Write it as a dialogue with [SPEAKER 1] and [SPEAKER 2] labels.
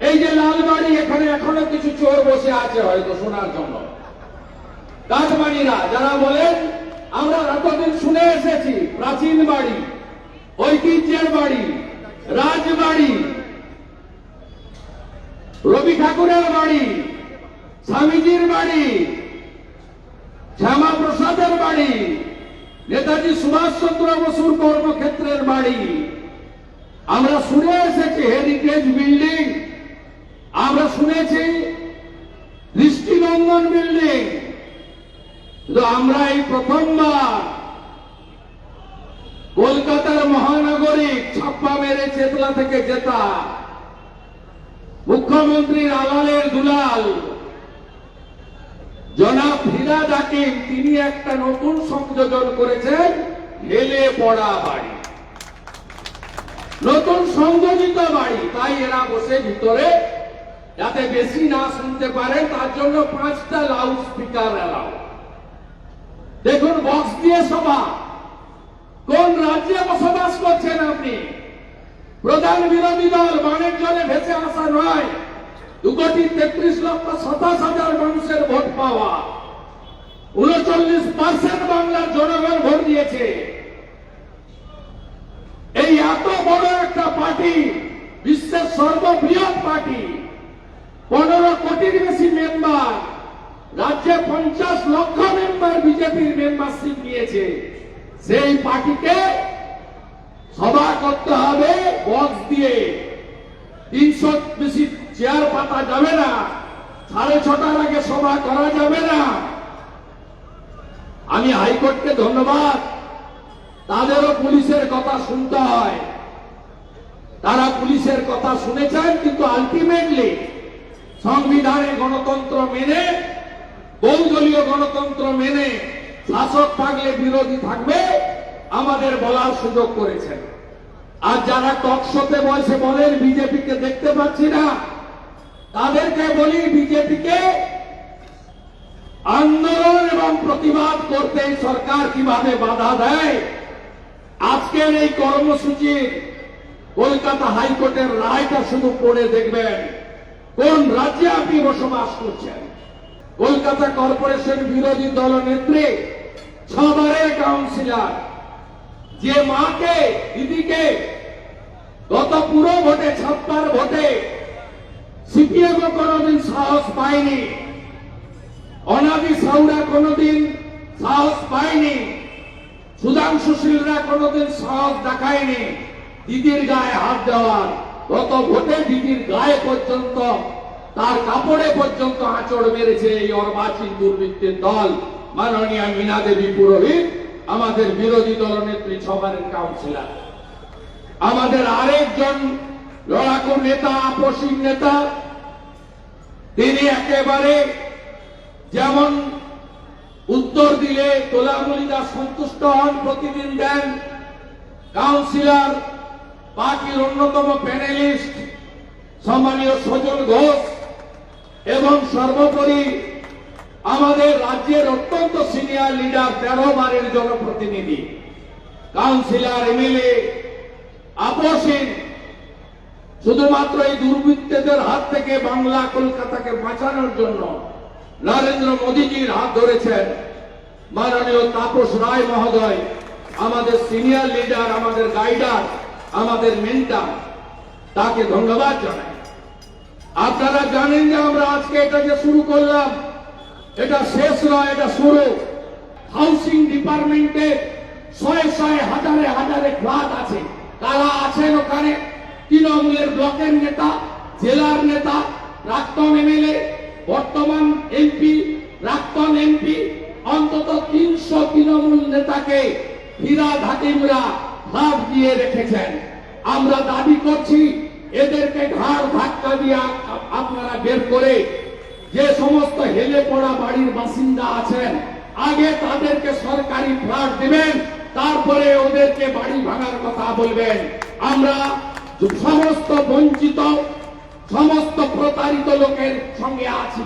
[SPEAKER 1] এই যে লালবাড়ি এখানে এখনও কিছু চোর বসে আছে হয়তো শোনার জন্য। কাঠবাড়িরা যারা বলেন, আমরা এতদিন শুনে এসেছি, প্রাচীন বাড়ি, ঐতিহ্যের বাড়ি, রাজবাড়ি, রবি ঠাকুরের বাড়ি, স্বামীজির বাড়ি শ্যামা প্রসাদের বাড়ি, নেতাজি সুভাষচন্দ্র বসুর কর্মক্ষেত্রের বাড়ি। আমরা শুনে এসেছি হেরিটেজ বিল্ডিং আমরা শুনেছি দৃষ্টিনন্দন বিল্ডিং। কিন্তু আমরা এই প্রথমবার কলকাতার মহানগরিক ছাপ্পা মেরে চেতলা থেকে জেতা। মুখ্যমন্ত্রীর আলালের দুলাল, জনাব ফিরাদ হাকিম তিনি একটা নতুন সংযোজন করেছেন, ঢেলে পড়া বাড়ি। নতুন সংযোজিত বাড়ি, তাই এরা বসে ভিতরে যাতে বেশি না শুনতে পারে, তার জন্য পাঁচটা লাউড স্পিকার এলাও দেখুন বক্স দিয়ে সভা। কোন রাজ্যে বসবাস করছেন আপনি? প্রধান বিরোধী দল, বানের জলে ভেসে আসা নয়। দু কোটি তেত্রিশ লক্ষ সাতাশ হাজার মানুষের ভোট পাওয়া। উনচল্লিশ পার্সেন্ট বাংলার জনগণ ভোট দিয়েছে। এই এত বড় একটা পার্টি, বিশ্বের সর্ববৃহৎ পার্টি মেম্বার, রাজ্যে পঞ্চাশ লক্ষ মেম্বার, বিজেপির মেম্বারশিপ নিয়েছে। সেই পার্টিকে সভা করতে হবে বক্স দিয়ে তিনশো বেশি চেয়ার পাতা যাবে না, সাড়ে ছটার আগে সভা করা যাবে না। আমি হাইকোর্টকে ধন্যবাদ। তাদেরও পুলিশের কথা শুনতে হয়। তারা পুলিশের কথা শুনেছেন, কিন্তু আলটিমেটলি সংবিধানে গণতন্ত্র মেনে, বহুদলীয় গণতন্ত্র মেনে শাসক থাকলে বিরোধী থাকবে, আমাদের বলার সুযোগ করেছেন। আর যারা টকশোতে বসে বলেন, বিজেপিকে দেখতে পাচ্ছি না, তাদেরকে বলি বিজেপিকে আন্দোলন এবং প্রতিবাদ করতে সরকার কীভাবে বাধা দেয়? আজকের এই কর্মসূচি কলকাতা হাইকোর্টের রায়টা শুধু পড়ে দেখবেন। কোন রাজ্যে আপনি বসবাস করছেন? কলকাতা কর্পোরেশন বিরোধী দল নেত্রী ছবারের কাউন্সিলর, যে মাকে, দিদিকে গত পুরো ভোটে, ছাপ্পার ভোটে সিপিএম কোনোদিন সাহস পায়নি। অনাদি সাউরা কোনোদিন সাহস পায়নি। সুধাংশু শীলরা কোনোদিন সাহস দেখায়নি। দিদির গায়ে হাত দেওয়ার গত ভোটে দিদির গায়ে পর্যন্ত, তার কাপড়ে পর্যন্ত আঁচড় মেরেছে এই অর্বাচীন দুর্বৃত্তের দল। মাননীয় মীনা দেবী পুরোহিত, আমাদের বিরোধী দলনেত্রী ছবারের কাউন্সিলার। আমাদের আরেকজন লড়াকু নেতা, আপসীন নেতা, তিনি একেবারে যেমন উত্তর দিলে তোলামুলিদা সন্তুষ্ট হন প্রতিদিন দেন, কাউন্সিলর পার্টির অন্যতম প্যানেলিস্ট সম্মানীয় সজল ঘোষ এবং সর্বোপরি আমাদের রাজ্যের অত্যন্ত সিনিয়র লিডার তেরো বারের জনপ্রতিনিধি, কাউন্সিলর, এমএলএ, আপসীন, শুধুমাত্র এই দুর্বৃত্তদের হাত থেকে বাংলা কলকাতাকে বাঁচানোর জন্য নরেন্দ্র মোদীজির হাত ধরেছেন মাননীয় তাপস রায় মহোদয়, আমাদের সিনিয়র লিডার, আমাদের গাইডার আমাদের মেন্টার তাকে ধন্যবাদ জানাই। আপনারা জানেন যে আমরা আজকে এটা যে শুরু করলাম, এটা শেষ নয়, এটা শুরু। হাউসিং ডিপার্টমেন্টে শয়ে শয়ে হাজারে হাজারে ফ্ল্যাট আছে। কারা আছেন ওখানে? তৃণমূলের ব্লকের নেতা, জেলার নেতা, প্রাক্তন এমএলএ, বর্তমান এমপি, প্রাক্তন এমপি, অন্তত তিনশো তৃণমূল নেতাকে হীরা হাকিমরা লাভ দিয়ে রেখেছেন। আমরা দাবি করছি, এদেরকে ঘাড় ধাক্কা দিয়ে আপনারা বের করে যে সমস্ত হেলে পড়া বাড়ির বাসিন্দা আছেন, আগে তাদেরকে সরকারি ফ্ল্যাট দিবেন, তারপরে ওদেরকে বাড়ি ভাঙার কথা বলবেন। আমরা সমস্ত বঞ্চিত, সমস্ত প্রতারিত লোকের সঙ্গে আছি।